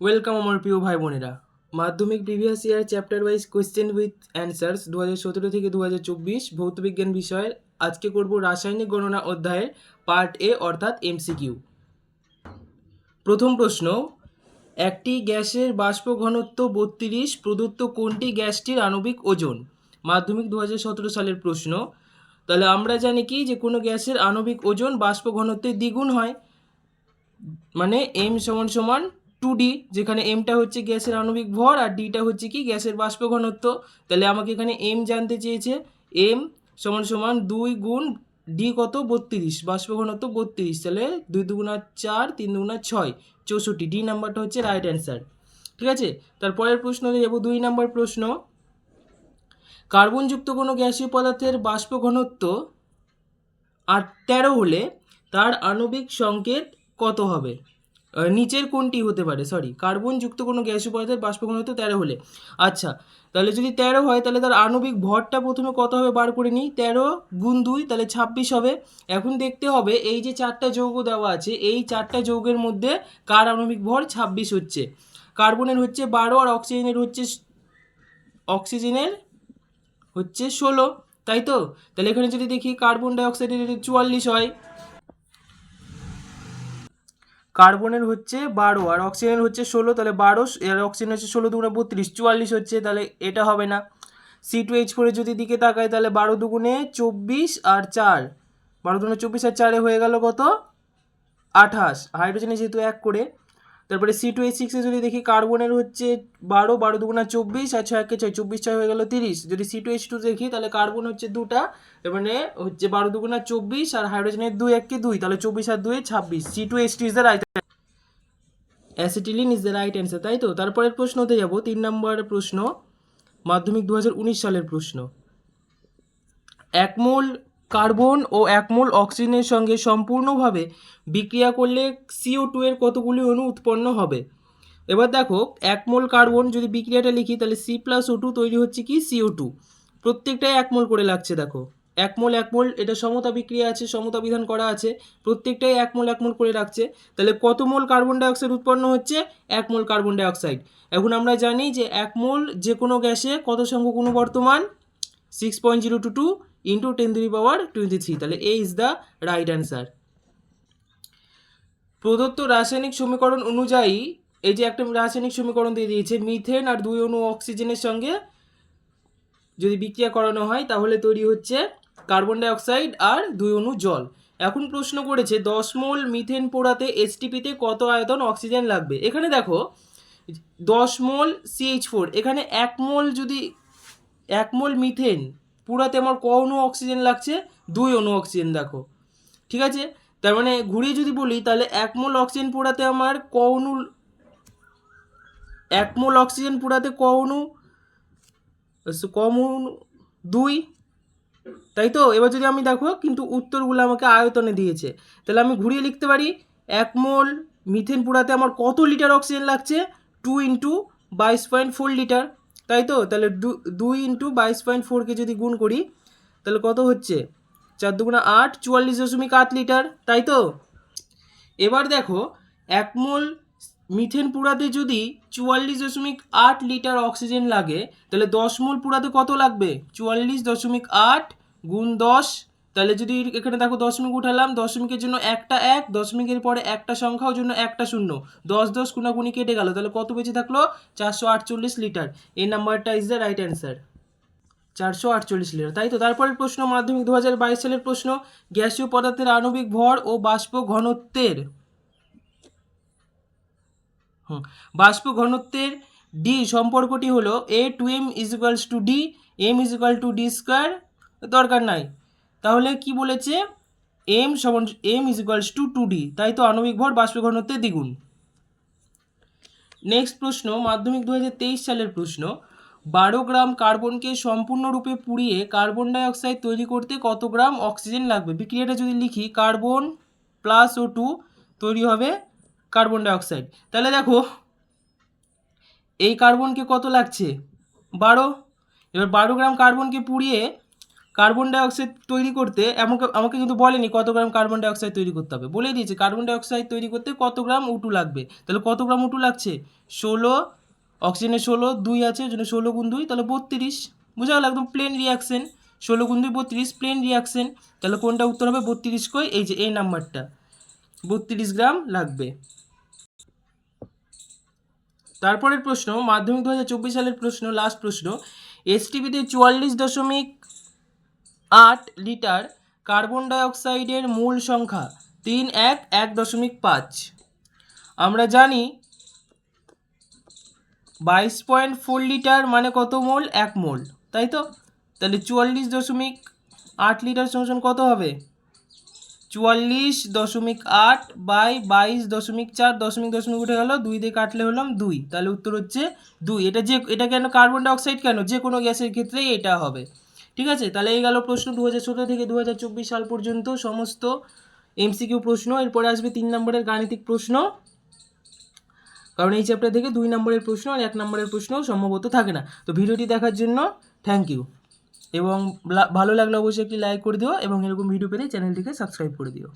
Welcome আমার প্রিয় ভাই বোনেরা। Madhyamik previous year chapter wise question with answers দু সতেরো থেকে দু হাজার চব্বিশ ভৌতবিজ্ঞান বিষয়ের আজকে করব রাসায়নিক গণনা অধ্যায়ের পার্ট এ অর্থাৎ এমসিকিউ প্রথম প্রশ্ন, একটি গ্যাসের বাষ্প ঘনত্ব বত্রিশ, প্রদত্ত কোনটি গ্যাসটির আণবিক ওজন? মাধ্যমিক দু হাজার সতেরো সালের প্রশ্ন, তাহলে আমরা জানি কি যে কোনো গ্যাসের আণবিক ওজন বাষ্প ঘনত্বের দ্বিগুণ হয়। মানে এম সমান সমান টু ডি যেখানে এমটা হচ্ছে গ্যাসের আণবিক ভর আর ডিটা হচ্ছে কি গ্যাসের বাষ্প ঘনত্ব। তাহলে আমাকে এখানে এম জানতে চেয়েছে। এম সমান সমান দুই গুণ ডি কত? বত্রিশ। বাষ্প ঘনত্ব বত্রিশ। তাহলে দুই দুগুণা চার, তিন দুগুণা ছয়, চৌষট্টি। ডি নাম্বারটা হচ্ছে রাইট অ্যান্সার ঠিক আছে? তারপরের প্রশ্নে যাব, দুই নম্বর প্রশ্ন। কার্বনযুক্ত কোনো গ্যাসীয় পদার্থের বাষ্প ঘনত্ব আর তেরো হলে তার আণবিক সংকেত কত হবে? নিচের কোনটি হতে পারে? সরি কার্বনযুক্ত কোনো গ্যাস পদার্থের বাষ্প ঘনত্ব তেরো হলে। আচ্ছা তাহলে যদি তেরো হয়, তাহলে তার আণবিক ভরটা প্রথমে কত হবে? বার করে নিই, তেরো গুণ দুই, তাহলে ছাব্বিশ হবে। এখন দেখতে হবে, এই যে চারটা যৌগ দেওয়া আছে, এই চারটা যৌগের মধ্যে কার আণবিক ভর ছাব্বিশ হচ্ছে? কার্বনের হচ্ছে বারো আর অক্সিজেনের হচ্ছে অক্সিজেনের হচ্ছে ষোলো, তাই তো? তাহলে এখানে যদি দেখি, কার্বন ডাইঅক্সাইডের চুয়াল্লিশ হয় কার্বনের হচ্ছে বারো, আর অক্সিজেনের হচ্ছে ষোলো, তাহলে বারো, আর অক্সিজেন হচ্ছে ষোলো দুগুণে বত্রিশ, চুয়াল্লিশ হচ্ছে, তাহলে এটা হবে না। সি টু এইচ ফোরের যদি দিকে তাকাই, তাহলে বারো দুগুণে চব্বিশ আর চার, বারো দুগুণে চব্বিশ আর চারে হয়ে গেল কত? আঠাশ হাইড্রোজেনে যেহেতু এক করে তারপরে সি টু এইচ সিক্সে যদি দেখি কার্বনের হচ্ছে বারো বারো দুগুণা চব্বিশ আর ছয় একে ছয়, চব্বিশ ছয় হয়ে গেল তিরিশ। যদি সি টু এইচ টু দেখি, তাহলে কার্বন হচ্ছে দুটা মানে হচ্ছে বারো দুগুণা চব্বিশ আর হাইড্রোজেনের দুই এককে দুই, তাহলে চব্বিশ আর দুই ছাব্বিশ। C two H two is the right acetylene is the right answer তাই তো? তারপরের প্রশ্নতে যাব, তিন নম্বর প্রশ্ন, মাধ্যমিক দু হাজার উনিশ সালের প্রশ্ন। একমোল কার্বন ও একমোল অক্সিজেনের সঙ্গে সম্পূর্ণভাবে বিক্রিয়া করলে সিও টু এর কতগুলি অণু উৎপন্ন হবে? এবার দেখো, একমোল কার্বন যদি বিক্রিয়াটা লিখি, তাহলে সি প্লাস ও টু তৈরি হচ্ছে কি? সিও টু প্রত্যেকটাই একমোল করে লাগছে, দেখো। একমোল একমোল, এটা সমতা বিক্রিয়া আছে, সমতা বিধান করা আছে। প্রত্যেকটাই একমোল একমোল করে রাখছে। তাহলে কত মোল কার্বন ডাইঅক্সাইড উৎপন্ন হচ্ছে? এক মোল কার্বন ডাইঅক্সাইড। এখন আমরা জানি যে এক মোল যে কোনো গ্যাসে কত সংখ্যক অণু বর্তমান? Six point zero two two into ten three power twenty three তাহলে A is the right answer প্রদত্ত রাসায়নিক সমীকরণ অনুযায়ী, এই যে একটা রাসায়নিক সমীকরণ দিয়ে দিয়েছে মিথেন আর দুই অণু অক্সিজেনের সঙ্গে যদি বিক্রিয়া করানো হয়, তাহলে তৈরি হচ্ছে কার্বন ডাইঅক্সাইড আর দুই অণু জল। এখন প্রশ্ন করেছে, দশ মোল মিথেন পোড়াতে এসটিপিতে কত আয়তন অক্সিজেন লাগবে? এখানে দেখো, দশ মোল সিএইচ ফোর এখানে এক মোল যদি, এক মোল মিথেন পুরাতে আমার ক অণু অক্সিজেন লাগছে, দুই অণু অক্সিজেন দেখো। ঠিক আছে? তার মানে ঘুরিয়ে যদি বলি, তাহলে এক মোল অক্সিজেন পোড়াতে আমার ক অণু এক মোল অক্সিজেন পোড়াতে ক অণু কম অণু দুই, তাই তো? এবার যদি আমি দেখো, কিন্তু উত্তরগুলো আমাকে আয়তনে দিয়েছে। তাহলে আমি ঘুরিয়ে লিখতে পারি, এক মোল মিথেন পোড়াতে আমার কত লিটার অক্সিজেন লাগছে? টু ইন্টু বাইশ পয়েন্ট ফোর লিটার তাই তো? তাহলে দু- দুই ইন্টু বাইশ পয়েন্ট ফোরকে যদি গুণ করি, তাহলে কত হচ্ছে? চার দুগুণা আট, চুয়াল্লিশ দশমিক আট লিটার, তাই তো? এবার দেখো, এক মোল মিথেন পুরাতে যদি চুয়াল্লিশ দশমিক আট লিটার অক্সিজেন লাগে, তাহলে দশ মোল পুরাতে কত লাগবে? চুয়াল্লিশ দশমিক আট গুণ দশ তাহলে যদি এখানে দেখো দশমিক উঠালাম, দশমিকের জন্য একটা এক, দশমিকের পরে একটা সংখ্যাও জন্য একটা শূন্য। দশ দশ গুণাগুণি কেটে গেল, তাহলে কত বেঁচে থাকল? চারশো আটচল্লিশ লিটার। এই নাম্বারটা ইজ দ্য রাইট অ্যান্সার চারশো আটচল্লিশ লিটার, তাই তো? তারপরের প্রশ্ন, মাধ্যমিক দু হাজার বাইশ সালের প্রশ্ন, গ্যাসীয় পদার্থের আণবিক ভর ও বাষ্প ঘনত্বের। বাষ্প ঘনত্বের ডি সম্পর্কটি হলো A two M is equals to D M is equal to D square দরকার নাই। তাহলে কি বলেছে? এম সমান M is equals to two D তাই তো আণবিক ভর বাষ্প ঘনত্বের দ্বিগুণ। নেক্সট প্রশ্ন, মাধ্যমিক দু হাজার তেইশ সালের প্রশ্ন, বারো গ্রাম কার্বনকে সম্পূর্ণরূপে পুড়িয়ে কার্বন ডাই অক্সাইড তৈরি করতে কত গ্রাম অক্সিজেন লাগবে? বিক্রিয়াটা যদি লিখি, কার্বন প্লাস ও টু তৈরি হবে কার্বন ডাইঅক্সাইড। তাহলে দেখো, এই কার্বনকে কত লাগছে? বারো। এবার বারো গ্রাম কার্বনকে পুড়িয়ে কার্বন ডাইঅক্সাইড তৈরি করতে আমাকে আমাকে কিন্তু বলেনি কত গ্রাম কার্বন ডাইঅক্সাইড তৈরি করতে হবে। বলে দিয়েছে কার্বন ডাইঅক্সাইড তৈরি করতে কত গ্রাম উটু লাগবে? তাহলে কত গ্রাম উটু লাগছে? ষোলো অক্সিজেনের ষোলো, দুই আছে, ওই জন্য ষোলো গুণ দুই, তাহলে বত্রিশ। বোঝা গেল? একদম প্লেন রিয়াকশন ষোলো গুণ দুই, বত্রিশ প্লেন রিয়াকশন তাহলে কোনটা উত্তর হবে? বত্রিশ কই? এই যে, এই নাম্বারটা। বত্রিশ গ্রাম লাগবে। তারপরের প্রশ্ন, মাধ্যমিক দু হাজার চব্বিশ সালের প্রশ্ন লাস্ট প্রশ্ন। এসটিভিতে চুয়াল্লিশ দশমিক আট লিটার কার্বন ডাইঅক্সাইডের মূল সংখ্যা তিন এক এক দশমিক পাঁচ। আমরা জানি বাইশ পয়েন্ট ফোর লিটার মানে কত মোল? এক মোল, তাই তো? তাহলে চুয়াল্লিশ দশমিক আট লিটার সমান কত হবে? চুয়াল্লিশ দশমিক আট বাই বাইশ দশমিক চার দশমিক দশমিক উঠে গেল, দুই দিয়ে কাটলে হলাম দুই। তাহলে উত্তর হচ্ছে দুই। এটা যে, এটা কেন? কার্বন ডাইঅক্সাইড কেন? যে কোনো গ্যাসের ক্ষেত্রেই এটা হবে। ঠিক আছে? তাহলে এই গেল প্রশ্ন দু হাজার সতেরো থেকে দু হাজার চব্বিশ সাল পর্যন্ত সমস্ত এমসিকিউ প্রশ্ন, এরপরে আসবে তিন নম্বরের গাণিতিক প্রশ্ন। কারণ এই চ্যাপ্টার থেকে দুই নম্বরের প্রশ্ন আর এক নম্বরের প্রশ্ন সম্ভবত থাকে না। তো ভিডিওটি দেখার জন্য থ্যাংক ইউ এবং ভালো লাগলে অবশ্যই একটি লাইক করে দিও এবং এরকম ভিডিও পেলে চ্যানেলটিকে সাবস্ক্রাইব করে দিও।